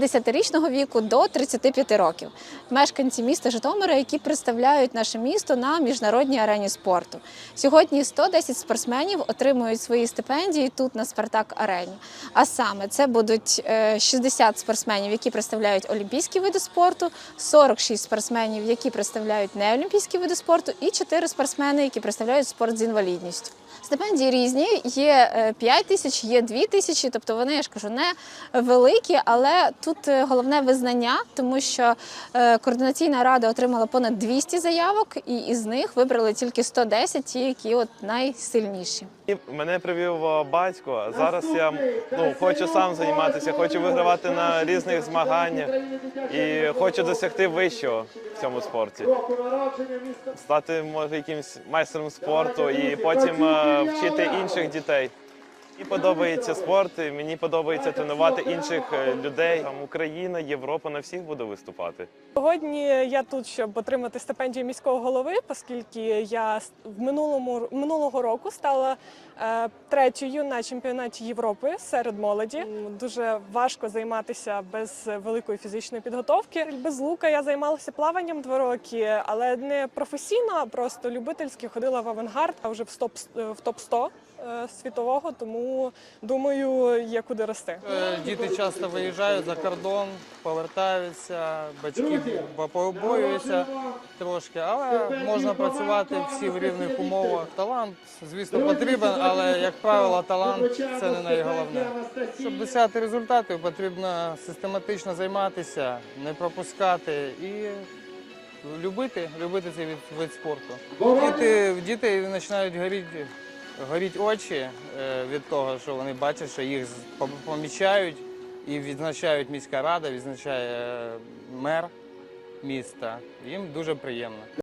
10-річного віку до 35 років. Мешканці міста Житомира, які представляють наше місто на міжнародній арені спорту. Сьогодні 110 спортсменів отримують свої стипендії тут на Спартак Арені. А саме це будуть е, 60 спортсменів, які представляють олімпійські види спорту, 46 спортсменів, які представляють неолімпійські види спорту, і 4 спортсмени, які представляють спорт з інвалідністю. Стипендії різні, є е, 5 тисяч, є 2 тисячі, тобто вони, я ж кажу, не великі, але тут е, головне визнання, тому що е, координаційна рада отримала понад 200 заявок, і із них вибрали тільки 110, ті, які от найсильніші. Мене привів е, батько. Зараз я ну, хочу сам займатися, хочу вигравати на різних змаганнях і хочу досягти вищого в цьому спорті. Стати може якимсь майстром спорту і потім е, вчити інших дітей. Мені подобається спорт, мені подобається тренувати інших е, людей. Там Україна, Європа на всіх буду виступати. Сьогодні я тут, щоб отримати стипендію міського голови, оскільки я в минулому минулого року стала третьою на чемпіонаті Європи серед молоді. Дуже важко займатися без великої фізичної підготовки. Без лука я займалася плаванням два роки, але не професійно, а просто любительськи ходила в авангард, а вже в топ в топ 100 світового. Тому думаю, є куди рости. Е, Діти часто виїжджають за кордон, повертаються, батьки побоюються трошки, але можна працювати всі в рівних умовах. Талант, звісно, потрібен, але як правило, талант це не найголовне. Щоб досягти результатів, потрібно систематично займатися, не пропускати і любити, любити цей від, вид спорту. Діти, в починають горіти, горіть очі е, від того, що вони бачать, що їх помічають і відзначають міська рада, відзначає е, мер міста. Їм дуже приємно.